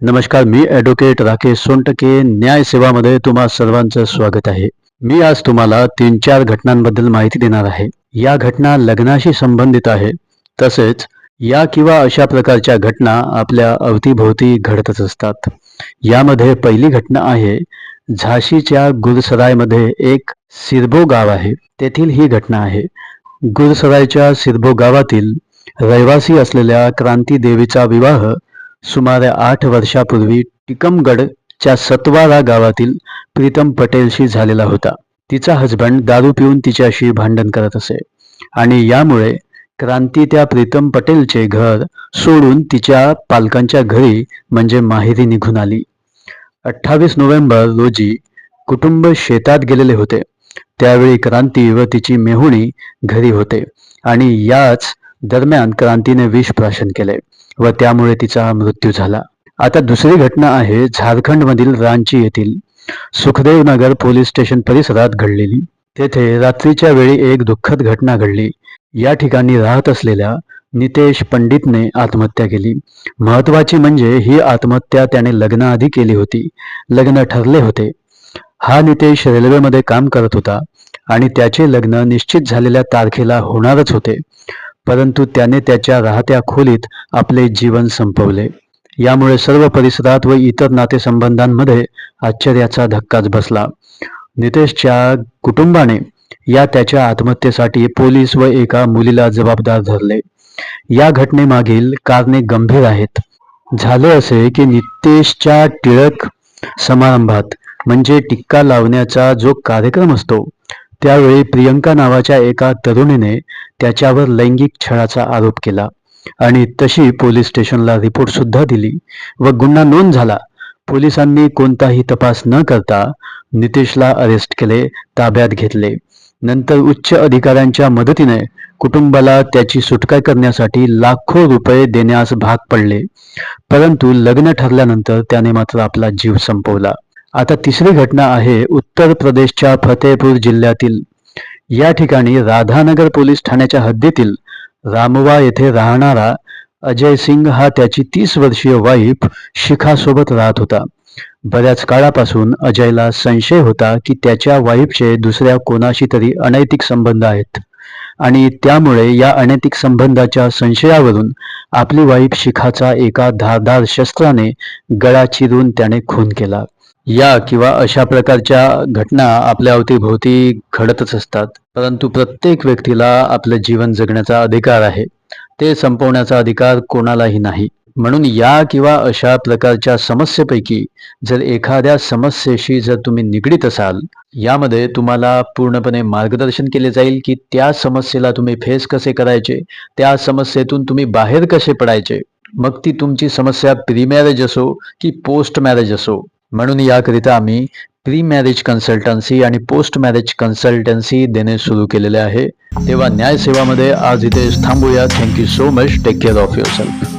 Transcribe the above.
नमस्कार मी ॲडव्होकेट राकेश सोनटके न्याय सेवामध्ये तुम्हा सर्वांचं स्वागत आहे. मी आज तुम्हाला तीन चार घटनांबद्दल माहिती देणार आहे. या घटना लग्नाशी संबंधित आहे. तसेच या किंवा अशा प्रकारच्या घटना आपल्या अवतीभोवती घडतच असतात. यामध्ये पहिली घटना आहे झाशीच्या गुरसरायमध्ये एक सिरबो गाव आहे. तेथील ही घटना आहे. गुरसरायच्या सिरबो गावातील रहिवासी असलेल्या क्रांती देवीचा विवाह सुमारे आठ वर्षापूर्वी टिकमगडच्या सतवारा गावातील प्रीतम पटेलशी झालेला होता. तिचा हजबंड दारू पिऊन तिच्याशी भांडण करत असे. आणि यामुळे क्रांती त्या प्रीतम पटेलचे घर सोडून तिच्या पालकांच्या घरी म्हणजे माहेरी निघून आली. अठ्ठावीस नोव्हेंबर रोजी कुटुंब शेतात गेलेले होते. त्यावेळी क्रांती व तिची मेहुणी घरी होते आणि याच दरम्यान क्रांतीने विष प्राशन केले. व त्यामुळे तिचा मृत्यू झाला. आता दुसरी घटना आहे झारखंडमधील रांची येथील सुखदेव नगर पोलीस स्टेशन परिसरात घडलेली. तेथे रात्रीच्या वेळी एक दुःखद घटना घडली. या ठिकाणी राहत असलेल्या नितेश पंडितने आत्महत्या केली. महत्वाची म्हणजे ही आत्महत्या त्याने लग्नाआधी केली होती. लग्न ठरले होते. हा नितेश रेल्वेमध्ये काम करत होता आणि त्याचे लग्न निश्चित झालेल्या तारखेला होणारच होते. परंतु त्याने त्याच्या राहत्या खोलीत आपले जीवन संपवले. यामुळे सर्व परिसरात व इतर नातेसंबंधांमध्ये आश्चर्याचा धक्काच बसला. नितेशच्या कुटुंबाने या त्याच्या आत्महत्येसाठी पोलीस व एका मुलीला जबाबदार धरले. या घटनेमागील कारणे गंभीर आहेत. झाले असे की नितेशच्या टिळक समारंभात म्हणजे टिक्का लावण्याचा जो कार्यक्रम असतो त्यावेळी प्रियंका नावाच्या एका तरुणीने त्याच्यावर लैंगिक छळाचा आरोप केला आणि तशी पोलीस स्टेशनला रिपोर्ट सुद्धा दिली व गुन्हा नोंद झाला. पोलिसांनी कोणताही तपास न करता नितेशला अरेस्ट केले ताब्यात घेतले. नंतर उच्च अधिकाऱ्यांच्या मदतीने कुटुंबाला त्याची सुटका करण्यासाठी लाखो रुपये देण्यास भाग पडले. परंतु लग्न ठरल्यानंतर त्याने मात्र आपला जीव संपवला. आता तिसरी घटना आहे उत्तर प्रदेशच्या फतेहपूर जिल्ह्यातील. या ठिकाणी राधानगर पोलीस ठाण्याच्या हद्दीतील रामवा येथे राहणारा अजय सिंग हा त्याची तीस वर्षीय वाईफ शिखासोबत राहत होता. बऱ्याच काळापासून अजयला संशय होता की त्याच्या वाईफचे दुसऱ्या कोणाशी तरी अनैतिक संबंध आहेत. आणि त्यामुळे या अनैतिक संबंधाच्या संशयावरून आपली वाईफ शिखाचा एका धारदार शस्त्राने गळा चिरून त्याने खून केला. या किंवा अशा प्रकारच्या घटना आपल्या अवतीभोवती घडतच असतात. परंतु प्रत्येक व्यक्तीला आपलं जीवन जगण्याचा अधिकार आहे. ते संपवण्याचा अधिकार कोणालाही नाही. म्हणून या किंवा अशा प्रकारच्या समस्येपैकी जर एखाद्या समस्येशी जर तुम्ही निगडीत असाल यामध्ये तुम्हाला पूर्णपणे मार्गदर्शन केले जाईल की त्या समस्येला तुम्ही फेस कसे करायचे त्या समस्येतून तुम्ही बाहेर कसे पडायचे मग ती तुमची समस्या प्री मॅरेज असो की पोस्ट मॅरेज असो. म्हणून याकरिता आम्ही प्री मॅरेज कन्सल्टन्सी आणि पोस्ट मॅरेज कन्सल्टन्सी देणे सुरू केलेले आहे. तेव्हा न्याय सेवामध्ये आज इथे थांबूया. Thank you so much take care of yourself